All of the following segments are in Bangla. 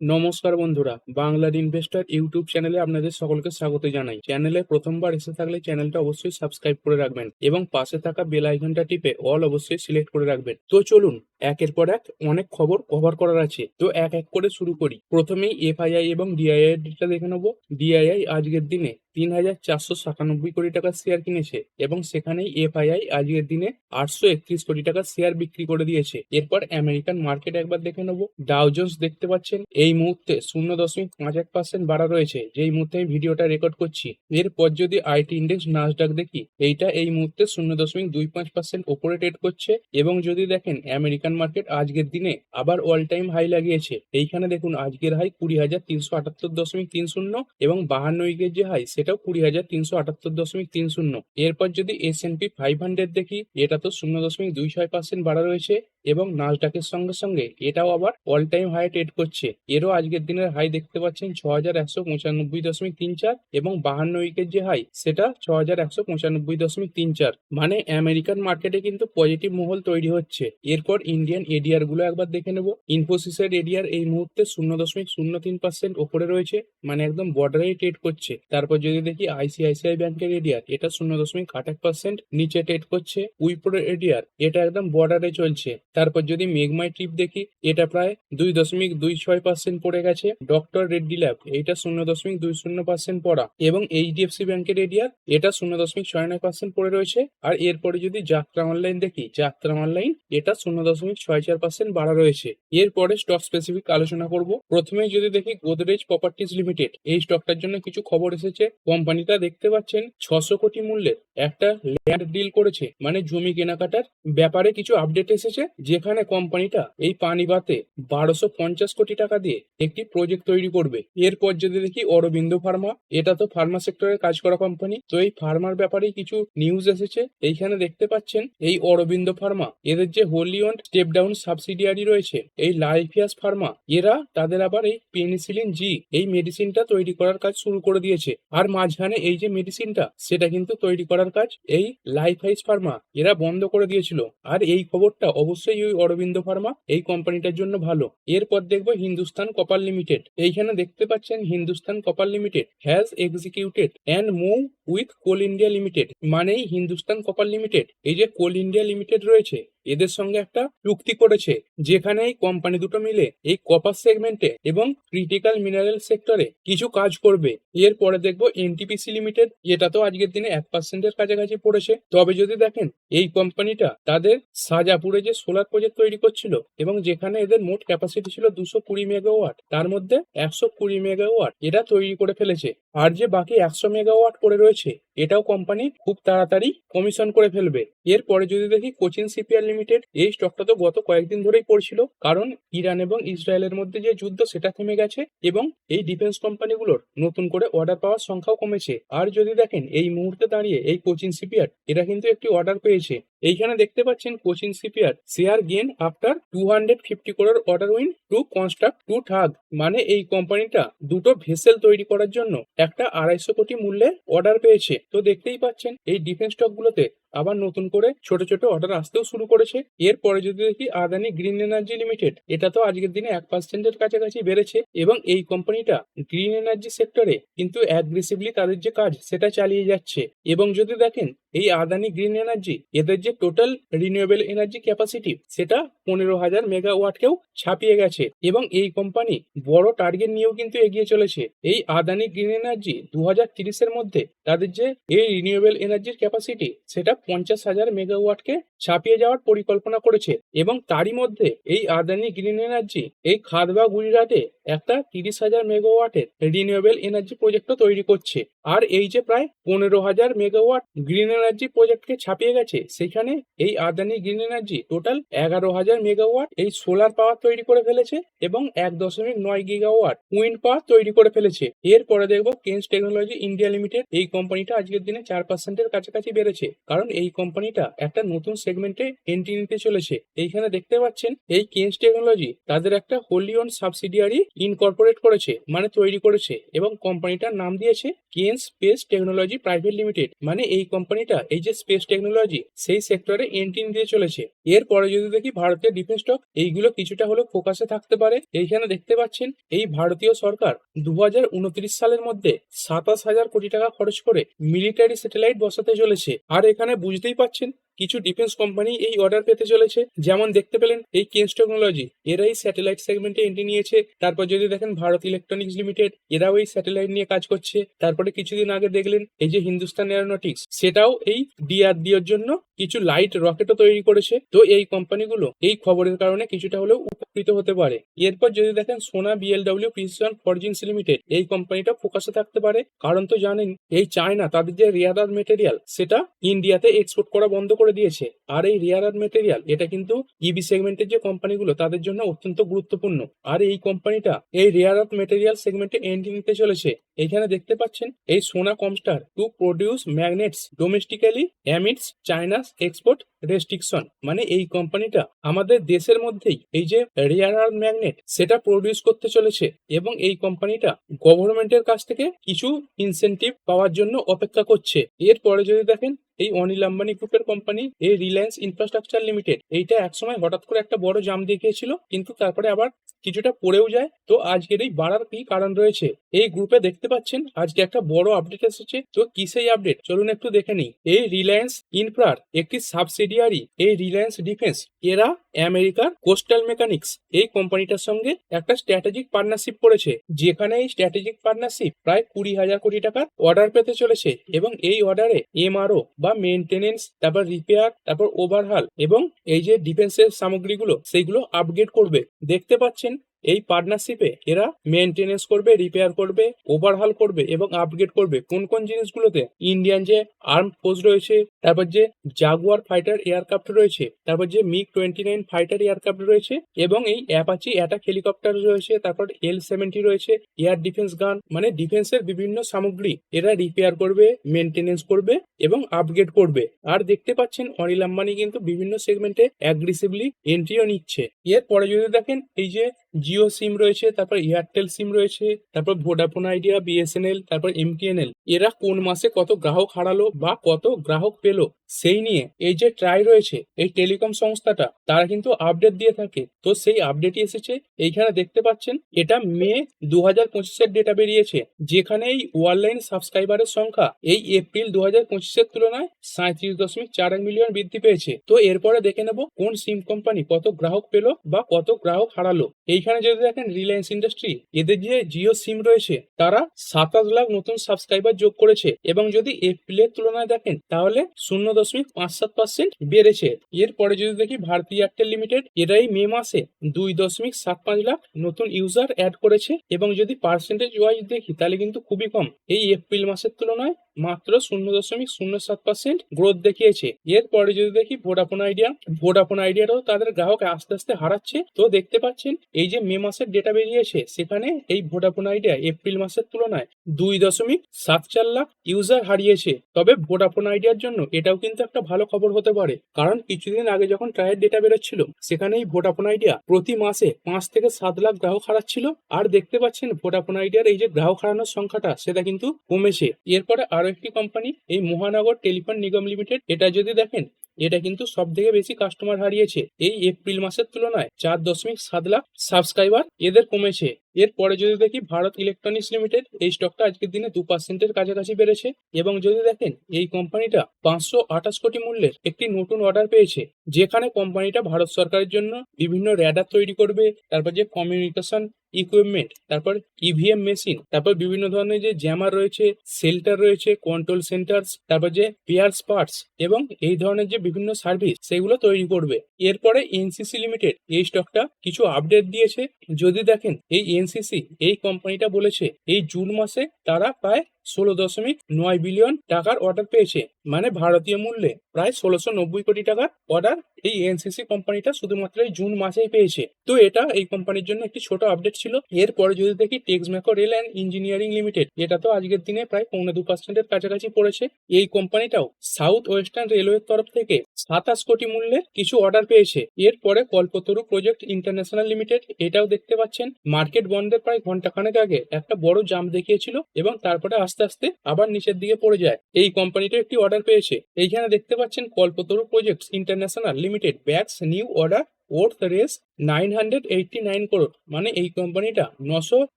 নমস্কার বন্ধুরা বাংলার ইনভেস্টর ইউটিউব চ্যানেলে আপনাদের সকলকে স্বাগত জানাই। চ্যানেলে প্রথমবার এসে থাকলে চ্যানেলটা অবশ্যই সাবস্ক্রাইব করে রাখবেন এবং পাশে থাকা বেল আইকনটা টিপে অল অবশ্যই সিলেক্ট করে রাখবেন। তো চলুন, একের পর এক অনেক খবর কভার করার আছে। তো এক এক করে শুরু করি। প্রথমেই এফআইআই এবং ডিআইআই টা দেখে নেব। ডিআইআই আজকের দিনে তিন হাজার চারশো সাতানব্বই কোটি টাকার শেয়ার কিনেছে এবং সেখানেই এফআইআই আজকের দিনে আটশো একত্রিশ কোটি টাকার শেয়ার বিক্রি করে দিয়েছে। এরপর আমেরিকান মার্কেট একবার দেখে নেব। ডাউজন্স দেখতে পাচ্ছেন। এই মুহূর্তে শূন্য দশমিক পাঁচ এক পার্সেন্ট বাড়া রয়েছে। যেই মুহূর্তে আমি ভিডিওটা রেকর্ড করছি, এরপর যদি আইটি ইন্ডেক্স নাসডাক দেখি, এইটা এই মুহূর্তে শূন্য দশমিক দুই পাঁচ পার্সেন্ট ওপরে ট্রেড করছে এবং যদি দেখেন আমেরিকান মার্কেট আজকের দিনে আবার অল টাইম হাই লাগিয়েছে। এইখানে দেখুন, আজকের হাই কুড়ি হাজার তিনশো আটাত্তর দশমিক তিন শূন্য এবং বাহান্ন উইকের যে হাই সেটাও কুড়ি হাজার তিনশো আটাত্তর দশমিক তিন শূন্য। এরপর যদি S and P five hundred দেখি, এটা তো শূন্য দশমিক দুই ছয় পার্সেন্ট বাড়া রয়েছে এবং নাসডাকের সঙ্গে সঙ্গে এটাও আবার অল টাইম হাই ট্রেড করছে। এরও আজকের দিনের হাই দেখতে পাচ্ছেন ছ হাজার একশো পঁচানব্বই দশমিক তিন চার এবং বাহান্ন উইকের যে হাই সেটা ছ হাজার একশো পঁচানব্বই দশমিক তিন চার। মানে আমেরিকান মার্কেটে কিন্তু পজিটিভ মহল তৈরি হচ্ছে। এরপর ইন্ডিয়ান এডিআরগুলো একবার দেখে নেব। ইনফোসিসের এডিআর এই মুহূর্তে শূন্য দশমিক শূন্য তিন পার্সেন্ট ওপরে রয়েছে মানে একদম বর্ডারে ট্রেড করছে। তারপর যদি দেখি আইসিআইসিআই ব্যাংকের এডিআর এটা শূন্য দশমিক আট এক পার্সেন্ট নিচে ট্রেড করছে। উইপ্রোর এডিআর এটা একদম বর্ডারে চলছে। তারপর যদি মেঘমাই ট্রিপ দেখি, এটা প্রায় দুই দশমিক দুই ছয় পার্সেন্ট পড়ে গেছে। ডক্টর রেড্ডি ল্যাব এইটা শূন্য দশমিক দুই শূন্য পার্সেন্ট পড়া। এবং এইচডিএফসি ব্যাংকের এরিয়ার এটা শূন্য দশমিক ছয় নয় পার্সেন্ট পড়ে রয়েছে। আর এরপরে যদি যাত্রা অনলাইন দেখি, যাত্রা অনলাইন এটা শূন্য দশমিক ছয় চার পার্সেন্ট বাড়া রয়েছে। এরপরে স্টক স্পেসিফিক আলোচনা করব। প্রথমেই যদি দেখি গোদরেজ প্রপার্টিজ লিমিটেড এই স্টকটার জন্য কিছু খবর এসেছে। কোম্পানিটা দেখতে পাচ্ছেন, ছশো কোটি মূল্যের একটা ল্যান্ড ডিল করেছে। মানে জমি কেনাকাটার ব্যাপারে কিছু আপডেট এসেছে, যেখানে কোম্পানিটা এই পানিবাতে বারোশো পঞ্চাশ কোটি টাকা দিয়ে একটি প্রজেক্ট তৈরি করবে। এরপর যদি দেখি অরবিন্দ ফার্মা, এটা তো ফার্মা সেক্টরে কাজ করা কোম্পানি তো এই ফার্মার ব্যাপারে কিছু নিউজ এসেছে। এইখানে দেখতে পাচ্ছেন, এই অরবিন্দ ফার্মা, এদের যে wholly owned step down subsidiary রয়েছে, এই লাইফিয়াস ফার্মা এরা তাদের আবার এই পেনিসিলিন জি এই মেডিসিনটা তৈরি করার কাজ শুরু করে দিয়েছে। আর মাঝখানে এই যে মেডিসিনটা সেটা কিন্তু তৈরি করার কাজ এই লাইফ হাইস ফার্মা এরা বন্ধ করে দিয়েছিল। আর এই খবরটা অবশ্যই ওই অরবিন্দ ফার্মা, এই কোম্পানিটার জন্য ভালো। এরপর দেখব হিন্দুস্তান কপার লিমিটেড এইখানে দেখতে পাচ্ছেন Hindustan copper limited has executed and move with Coal India limited মানেই হিন্দুস্তান কপার লিমিটেড এই যে কোল ইন্ডিয়া লিমিটেড রয়েছে এদের সঙ্গে একটা চুক্তি করেছে যেখানে এই কোম্পানি দুটো মিলে এই কপার সেগমেন্টে এবং ক্রিটিক্যাল মিনারেল সেক্টরে কিছু কাজ করবে। এরপরে দেখব এনটিপিসি লিমিটেড এটা তো আজকের দিনে এক পার্সেন্টের কাছাকাছি পড়েছে। তবে যদি দেখেন, এই কোম্পানিটা তাদের সাজাপুরে যে সোলার প্রজেক্ট তৈরি করছিল এবং যেখানে এদের মোট ক্যাপাসিটি ছিল দুশো কুড়ি মেগাওয়াট তার মধ্যে একশো কুড়ি মেগাওয়াট এটা তৈরি করে ফেলেছে। আর যে বাকি একশো মেগাওয়াট পড়ে রয়েছে, এটাও কোম্পানি খুব তাড়াতাড়ি কমিশন করে ফেলবে। এরপরে যদি দেখি কোচিন সিপিআর লিমিটেড এই স্টকটা তো গত কয়েকদিন ধরেই পড়ছিল, কারণ ইরান এবং ইসরায়েলের মধ্যে যে যুদ্ধ সেটা থেমে গেছে এবং এই ডিফেন্স কোম্পানিগুলোর নতুন করে অর্ডার পাওয়ার সংখ্যাও কমেছে। আর যদি দেখেন, এই মুহূর্তে দাঁড়িয়ে এই কোচিন সিপিয়ার এরা কিন্তু একটি অর্ডার পেয়েছে। এইখানে দেখতে পাচ্ছেন Cochin shipyard share gain after two hundred fifty crore order win to construct two tug মানে এই কোম্পানিটা দুটো ভেসেল তৈরি করার জন্য একটা আড়াইশো কোটি মূল্যে অর্ডার পেয়েছে। তো দেখতেই পাচ্ছেন, এই ডিফেন্স স্টকগুলোতে আবার নতুন করে ছোট ছোট অর্ডার আসতেও শুরু করেছে। এরপরে যদি দেখি আদানি গ্রিন এনার্জি লিমিটেড এটা তো আজকের দিনে এক পার্সেন্টের কাছাকাছি বেড়েছে এবং এই কোম্পানিটা গ্রিন এনার্জি সেক্টরে কিন্তু অ্যাগ্রেসিভলি তাদের যে কাজ, সেটা চালিয়ে যাচ্ছে। এবং যদি দেখেন এই আদানি গ্রিন এনার্জি, এদের যে টোটাল রিনিউয়েবল এনার্জি ক্যাপাসিটি সেটা পনেরো হাজার মেগাওয়াটকেও ছাপিয়ে গেছে। এবং এই কোম্পানি বড় টার্গেট নিয়েও কিন্তু এগিয়ে চলেছে। এই আদানি গ্রিন এনার্জি দু হাজার তিরিশের মধ্যে তাদের যে এই রিনিউয়েবল এনার্জির ক্যাপাসিটি সেটা পঞ্চাশ হাজার মেগাওয়াটকে ছাপিয়ে যাওয়ার পরিকল্পনা করেছে। এবং তারই মধ্যে এই আদানি গ্রিন এনার্জি, এই খাদবা গুজরাটে একটা তিরিশ হাজার মেগাওয়াটের রিনিউয়েবল এনার্জি প্রজেক্টও তৈরি করছে। আর এই যে প্রায় পনেরো হাজার মেগাওয়াট গ্রিন এনার্জি প্রজেক্টকে ছাপিয়ে গেছে, সেখানে এই আদানি গ্রিন এনার্জি টোটাল এগারো হাজার মেগাওয়াট এই সোলার পাওয়ার তৈরি করে ফেলেছে এবং এক দশমিক নয় গিগাওয়াট উইন্ড পাওয়ার তৈরি করে ফেলেছে। এরপরে দেখব কেন্স টেকনোলজি ইন্ডিয়া লিমিটেড এই কোম্পানিটা আজকের দিনে চার পার্সেন্টের কাছাকাছি বেড়েছে, কারণ এই কোম্পানিটা একটা নতুন সেগমেন্টে এন্ট্রি নিতে চলেছে। এইখানে দেখতে পাচ্ছেন, এই কেন্স টেকনোলজি তাদের একটা হোলি অন সাবসিডিয়ারি ইনকর্পোরেট করেছে মানে তৈরি করেছে এবং কোম্পানিটার নাম দিয়েছে কেন স্পেস টেকনোলজি প্রাইভেট লিমিটেড মানে এই কোম্পানিটা কোম্পানিটা এই যে স্পেস টেকনোলজি সেই সেক্টরে এন্ট্রি দিয়ে চলেছে। এরপরে যদি দেখি ভারতীয় ডিফেন্স স্টক এইগুলো কিছুটা হলেও ফোকাসে থাকতে পারে। এইখানে দেখতে পাচ্ছেন, এই ভারতীয় সরকার দু হাজার উনত্রিশ সালের মধ্যে সাতাশ হাজার কোটি টাকা খরচ করে মিলিটারি স্যাটেলাইট বসাতে চলেছে। আর এখানে বুঝতেই পাচ্ছেন কিছু ডিফেন্স কোম্পানি এই অর্ডার পেতে চলেছে। যেমন দেখতে পেলেন, এই কেন্স টেকনোলজি এরাই স্যাটেলাইট সেগমেন্টে এন্ট্রি নিয়েছে। তারপর যদি দেখেন ভারত ইলেকট্রনিক্স লিমিটেড এরাও এই স্যাটেলাইট নিয়ে কাজ করছে। তারপরে কিছুদিন আগে দেখলেন, এই যে হিন্দুস্তান এরোনটিক্স সেটাও এই ডিআরডিওর জন্য কিছু লাইট রকেটও তৈরি করেছে। তো এই কোম্পানিগুলো এই খবরের কারণে কিছুটা হলেও উপকৃত হতে পারে। এরপর যদি দেখেন সোনা বিএলডব্লিউ প্রিসিশন ফরজিন্স লিমিটেড এই কোম্পানিটা ফোকাসে থাকতে পারে। কারণ তো জানেন, এই চায়না তাদের যে রেয়ার মেটেরিয়াল সেটা ইন্ডিয়াতে এক্সপোর্ট করা বন্ধ করে দিয়েছে। আর এই রেয়ার মেটেরিয়াল এটা কিন্তু ইবি সেগমেন্টের যে কোম্পানিগুলো, তাদের জন্য অত্যন্ত গুরুত্বপূর্ণ। আর এই কোম্পানিটা এই রেয়ার মেটেরিয়াল সেগমেন্টে এন্ট্রি নিতে চলেছে। এখানে দেখতে পাচ্ছেন এই Sona Comstar to produce magnets domestically amidst China's export restriction মানে এই কোম্পানিটা আমাদের দেশের মধ্যেই এই যে রেয়ার আর্থ ম্যাগনেট সেটা প্রডিউস করতে চলেছে এবং এই কোম্পানিটা গভর্নমেন্টের কাছ থেকে কিছু ইনসেনটিভ পাওয়ার জন্য অপেক্ষা করছে। এরপরে যদি দেখেন এই অনিল আম্বানি গ্রুপের কোম্পানি এই রিলায়েন্স ইনফ্রাস্ট্রাকচার লিমিটেড এইটা একসময় হঠাৎ করে একটা বড় জাম দেখিয়েছিল, কিন্তু তারপরে আবার কিছুটা পড়েও যায়। তো আজকের এই বাড়ার কি কারণ রয়েছে? এই গ্রুপে দেখতে পাচ্ছেন আজকে একটা বড় আপডেট এসেছে। তো কি সেই আপডেট? চলুন একটু দেখে নিই। এই রিলায়েন্স ইনফ্রার একটি সাবসিডিয়ারি, এই রিলায়েন্স ডিফেন্স এরা আমেরিকার কোস্টাল মেকানিক্স, এই কোম্পানিটার সঙ্গে একটা স্ট্র্যাটেজিক পার্টনারশিপ করেছে। যেখানে এই স্ট্র্যাটেজিক পার্টনারশিপ প্রায় কুড়ি হাজার কোটি টাকার অর্ডার পেতে চলেছে এবং এই অর্ডারে এমআরও বা মেনটেনেন্স তারপর রিপেয়ার, তারপর ওভারহাল এবং এই যে ডিফেন্সের সামগ্রীগুলো, সেইগুলো আপগ্রেড করবে। দেখতে পাচ্ছেন এই পার্টনারশিপে এরা মেনটেনেন্স করবে রিপেয়ার করবে ওভারহাল করবে এবং আপগ্রেড করবে। কোন কোন জিনিসগুলোতে? ইন্ডিয়ান যে আর্ম ফোর্স রয়েছে, তারপর যে জাগুয়ার ফাইটার এয়ারক্রাফট রয়েছে, তারপর যে MiG twenty nine fighter aircraft রয়েছে এবং এই অ্যাপাচি অ্যাটাক হেলিকপ্টার রয়েছে, তারপর এল সেভেন্টি রয়েছে এয়ার ডিফেন্স গান মানে ডিফেন্সের বিভিন্ন সামগ্রী এরা রিপেয়ার করবে মেনটেনেন্স করবে এবং আপগ্রেড করবে। আর দেখতে পাচ্ছেন অনিল আম্বানি কিন্তু বিভিন্ন সেগমেন্টে অ্যাগ্রেসিভলি এন্ট্রিও নিচ্ছে। এরপরে যদি দেখেন, এই যে জিও সিম রয়েছে, তারপর এয়ারটেল সিম রয়েছে, তারপর ভোডাফোন আইডিয়া, বিএসএনএল, তারপর এমটিএনএল এরা কোন মাসে কত গ্রাহক হারালো বা কত গ্রাহক পেল, সেই নিয়ে এই যে ট্রাই রয়েছে এই টেলিকম সংস্থাটা, তারা কিন্তু আপডেট দিয়ে থাকে। তো সেই আপডেটই এসেছে, এইখানে দেখতে পাচ্ছেন, এটা মে দু হাজার পঁচিশের ডেটা বেরিয়েছে যেখানে এই অনলাইন সাবস্ক্রাইবারের সংখ্যা এই এপ্রিল দু হাজার পঁচিশের তুলনায় সাঁত্রিশ দশমিক চার মিলিয়ন বৃদ্ধি পেয়েছে। তো এরপরে দেখে নেব কোন সিম কোম্পানি কত গ্রাহক পেল বা কত গ্রাহক হারালো এইখানে যদি দেখেন রিলায়েন্স ইন্ডাস্ট্রি এদের যে জিও সিম রয়েছে, তারা সাতাশ লাখ নতুন সাবস্ক্রাইবার যোগ করেছে। এবং যদি এপ্রিলের তুলনায় দেখেন, তাহলে শূন্য দশমিক পাঁচ সাত পার্সেন্ট বেড়েছে। এরপরে যদি দেখি ভারতী এয়ারটেল লিমিটেড এরাই মে মাসে দুই দশমিক সাত পাঁচ লাখ নতুন ইউজার অ্যাড করেছে। এবং যদি পার্সেন্টেজ ওয়াইজ দেখি, তাহলে কিন্তু খুবই কম। এই এপ্রিল মাসের তুলনায় মাত্র শূন্য দশমিক শূন্য সাত পার্সেন্ট গ্রোথ দেখিয়েছে। এরপরে যদি দেখি ভোডাফোন আইডিয়া ভোডাফোন আইডিয়ারও তাদের গ্রাহক আস্তে আস্তে হারাচ্ছে। তো দেখতে পাচ্ছেন, এই যে মে মাসের ডেটা বেরিয়েছে, সেখানে এই ভোডাফোন আইডিয়া এপ্রিল মাসের তুলনায় দুই দশমিক সাত চার লাখ ইউজার হারিয়েছে। তবে ভোডাফোন আইডিয়ার জন্য এটাও কিন্তু একটা ভালো খবর হতে পারে। কারণ কিছুদিন আগে যখন ট্রায়ের ডেটা বেরোচ্ছিল সেখানে এই ভোডাফোন আইডিয়া প্রতি মাসে পাঁচ থেকে সাত লাখ গ্রাহক হারাচ্ছিল। আর দেখতে পাচ্ছেন ভোডাফোন আইডিয়ার এই যে গ্রাহক হারানোর সংখ্যাটা, সেটা কিন্তু কমেছে। এরপরে আরও একটি কোম্পানি এই মহানগর টেলিফোন নিগম লিমিটেড এটা যদি দেখেন এটা কিন্তু সব থেকে বেশি কাস্টমার হারিয়েছে এই এপ্রিল মাসের তুলনায়। চার দশমিক সাত লাখ সাবস্ক্রাইবার এদের কমেছে। এরপরে যদি দেখি ভারত ইলেকট্রনিক্স লিমিটেড এই স্টকটা আজকের দিনে দু পার্সেন্টের কাছাকাছি বেড়েছে এবং যদি দেখেন এই কোম্পানিটা পাঁচশো আঠাশ কোটি মূল্যের একটি নতুন অর্ডার পেয়েছে, যেখানে কোম্পানিটা ভারত সরকারের জন্য বিভিন্ন র্যাডার তৈরি করবে, তারপর যে কমিউনিকেশন ইকুইপমেন্ট তারপর ইভিএম মেশিন তারপর বিভিন্ন ধরনের যে জ্যামার রয়েছে সেল্টার রয়েছে কন্ট্রোল সেন্টার্স তারপর যে পেয়ার্স পার্টস এবং এই ধরনের যে বিভিন্ন সার্ভিস সেগুলো তৈরি করবে। এরপরে এনসিসি লিমিটেড এই স্টকটা কিছু আপডেট দিয়েছে। যদি দেখেন, এই এনসিসি এই কোম্পানিটা বলেছে, এই জুন মাসে তারা প্রায় ষোলো দশমিক নয় বিলিয়ন টাকার অর্ডার পেয়েছে। মানে ভারতীয় মূল্যে প্রায় ষোলোশো নব্বই কোটি টাকার অর্ডার এই এনসিসি কোম্পানিটা শুধুমাত্র এই জুন মাসেই পেয়েছে। তো এটা এই কোম্পানির জন্য একটি ছোট আপডেট ছিল। এরপরে যদি দেখি Texmaco rail and engineering limited এটা তো আজকের দিনে প্রায় পৌনে দু পার্সেন্টের কাছাকাছি পড়েছে। এই কোম্পানিটাও সাউথ ওয়েস্টার্ন রেলওয়ের তরফ থেকে সাতাশ কোটি মূল্যের কিছু অর্ডার পেয়েছে। এরপরে কল্পতরু প্রজেক্ট ইন্টারন্যাশনাল লিমিটেড এটাও দেখতে পাচ্ছেন। মার্কেট বন্ধের প্রায় ঘন্টাখানেক আগে একটা বড় জাম্প দেখিয়েছিল এবং তারপরে আস্তে আস্তে আস্তে আবার নিচের দিকে পড়ে যায়। এই কোম্পানিটা একটি অর্ডার পেয়েছে। এইখানে দেখতে পাচ্ছেন Kalpataru project international limited bags new order worth Rs nine hundred eighty nine crore মানে এই কোম্পানিটা নশো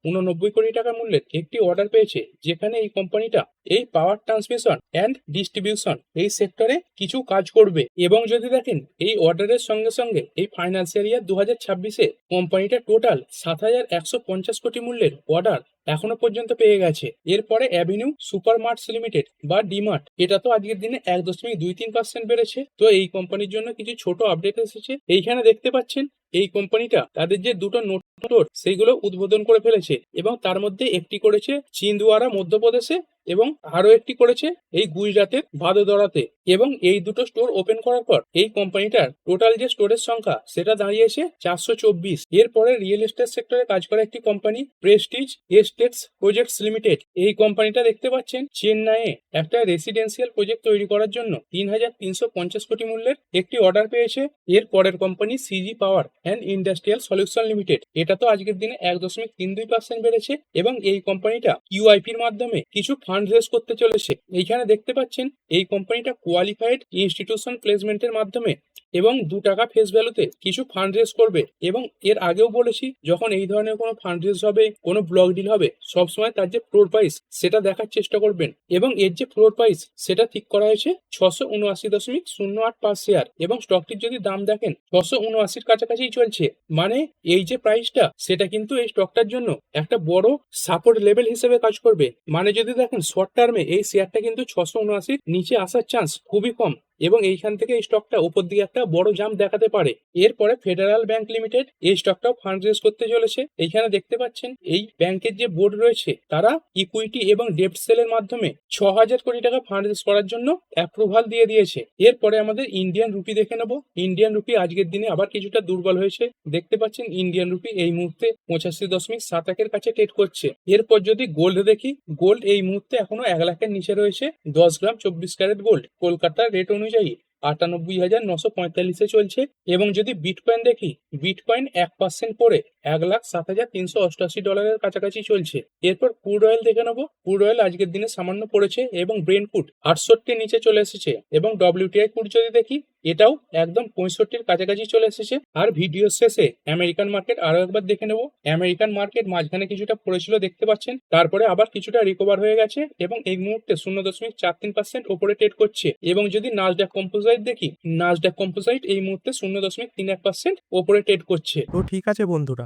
উননব্বই কোটি টাকা মূল্যের একটি অর্ডার পেয়েছে, যেখানে এই কোম্পানিটা এই পাওয়ার ট্রান্সমিশন অ্যান্ড ডিস্ট্রিবিউশন এই সেক্টরে কিছু কাজ করবে। এবং যদি দেখেন, এই অর্ডারের সঙ্গে সঙ্গে এই ফাইন্যান্সিয়াল ইয়ার দু হাজার ছাব্বিশে কোম্পানিটা টোটাল সাত হাজার একশো পঞ্চাশ কোটি মূল্যের অর্ডার এখনও পর্যন্ত পেয়ে গেছে। এরপরে অ্যাভিনিউ সুপার মার্টস লিমিটেড বা ডিমার্ট এটা তো আজকের দিনে এক দশমিক দুই তিন পার্সেন্ট বেড়েছে। তো এই কোম্পানির জন্য কিছু ছোট আপডেট এসেছে। এইখানে দেখতে পাচ্ছেন এই কোম্পানিটা তাদের যে দুটো নোট, সেইগুলো উদ্বোধন করে ফেলেছে এবং তার মধ্যে একটি করেছে চিন্দুয়ারা মধ্যপ্রদেশে এবং আরও একটি করেছে এই গুজরাটের ভাদোদরাতে। এবং এই দুটো স্টোর ওপেন করার পর এই কোম্পানিটার টোটাল যে স্টোরের সংখ্যা, সেটা দাঁড়িয়েছে চারশো চব্বিশ। এরপরে রিয়েল এস্টেট সেক্টরে কাজ করা একটি company Prestige estates projects limited এই কোম্পানিটা দেখতে পাচ্ছেন চেন্নাইয়ে একটা রেসিডেন্সিয়াল প্রজেক্ট তৈরি করার জন্য তিন হাজার তিনশো পঞ্চাশ কোটি মূল্যের একটি অর্ডার পেয়েছে। এর পরের company CG power and industrial solution limited এটা তো আজকের দিনে এক দশমিক তিন দুই পার্সেন্ট বেড়েছে এবং এই কোম্পানিটা ইউআইপির মাধ্যমে কিছু ফান্ড রেজ করতে চলেছে। এইখানে দেখতে পাচ্ছেন এই কোম্পানিটা কোয়ালিফাইড ইনস্টিটিউশন প্লেসমেন্টের মাধ্যমে এবং দু টাকা ফেস ভ্যালুতে কিছু ফান্ড রেজ করবে। এবং এর আগেও বলেছি, যখন এই ধরনের কোনো ফান্ড রেজ হবে, কোনো ব্লক ডিল হবে, সবসময় তার যে ফ্লোর প্রাইস সেটা দেখার চেষ্টা করবেন। এবং এর যে ফ্লোর প্রাইস সেটা ঠিক করা হয়েছে ছশো উনআশি দশমিক শূন্য আট পাঁচ শেয়ার এবং স্টকটির যদি দাম দেখেন, ছশো উনআশির কাছাকাছি চলছে। মানে এই যে প্রাইসটা সেটা কিন্তু এই স্টকটার জন্য একটা বড় সাপোর্ট লেভেল হিসেবে কাজ করবে। মানে যদি দেখেন শর্ট টার্মে এই শেয়ারটা কিন্তু ছশো উনআশির নিচে আসার চান্স খুবই কম। এবং এইখান থেকে এই স্টকটা উপর দিকে একটা বড় জাম্প দেখাতে পারে। এরপরে ফেডারাল ব্যাংক লিমিটেড এই স্টকটাও ফান্ড রেজ করতে চলেছে। এইখানে দেখতে পাচ্ছেন, এই ব্যাংকের যে বোর্ড রয়েছে, তারা ইকুইটি এবং ডেপ্ট সেলের মাধ্যমে ছ হাজার কোটি টাকা ফান্ড রেজ করার জন্য অ্যাপ্রুভাল দিয়ে দিয়েছে। এরপরে আমাদের ইন্ডিয়ান রুপি দেখে নেব। ইন্ডিয়ান রুপি আজকের দিনে আবার কিছুটা দুর্বল হয়েছে। দেখতে পাচ্ছেন ইন্ডিয়ান রুপি এই মুহূর্তে পঁচাশি দশমিক সাত একের কাছে ট্রেড করছে। এরপর যদি গোল্ড দেখি গোল্ড এই মুহূর্তে এখনও এক লাখের নিচে রয়েছে, দশ গ্রাম চব্বিশ ক্যারেট গোল্ড কলকাতার রেট অনুযায়ী আটানব্বই হাজার নশো পঁয়তাল্লিশে চলছে এবং যদি বিটকয়েন দেখি বিটকয়েন এক পার্সেন্ট পরে এক লাখ সাত হাজার তিনশো অষ্টআশি ডলারের কাছাকাছি চলছে। এরপর ক্রুড অয়েল দেখে নেব। ক্রুড অয়েল আজকের দিনে সামান্য পড়েছে এবং ব্রেন ফুড আটষট্টির নিচে চলে এসেছে এবং ডব্লিউটিআই ফুড যদি দেখি, এটাও একদম পঁয়ষট্টির কাছাকাছি চলে এসেছে। আর ভিডিও শেষে আমেরিকান মার্কেট আরও একবার দেখে নেব। আমেরিকান মার্কেট মাঝখানে কিছুটা পড়েছিল, দেখতে পাচ্ছেন। তারপরে আবার কিছুটা রিকভার হয়ে গেছে এবং এই মুহূর্তে শূন্য দশমিক চার তিন পার্সেন্ট ওপরে ট্রেড করছে। এবং যদি নাজডাক কম্পোজাইট দেখি নাজডাক কম্পোজাইট এই মুহূর্তে শূন্য দশমিক তিন এক পার্সেন্ট ওপরে ট্রেড করছে। তো ঠিক আছে বন্ধুরা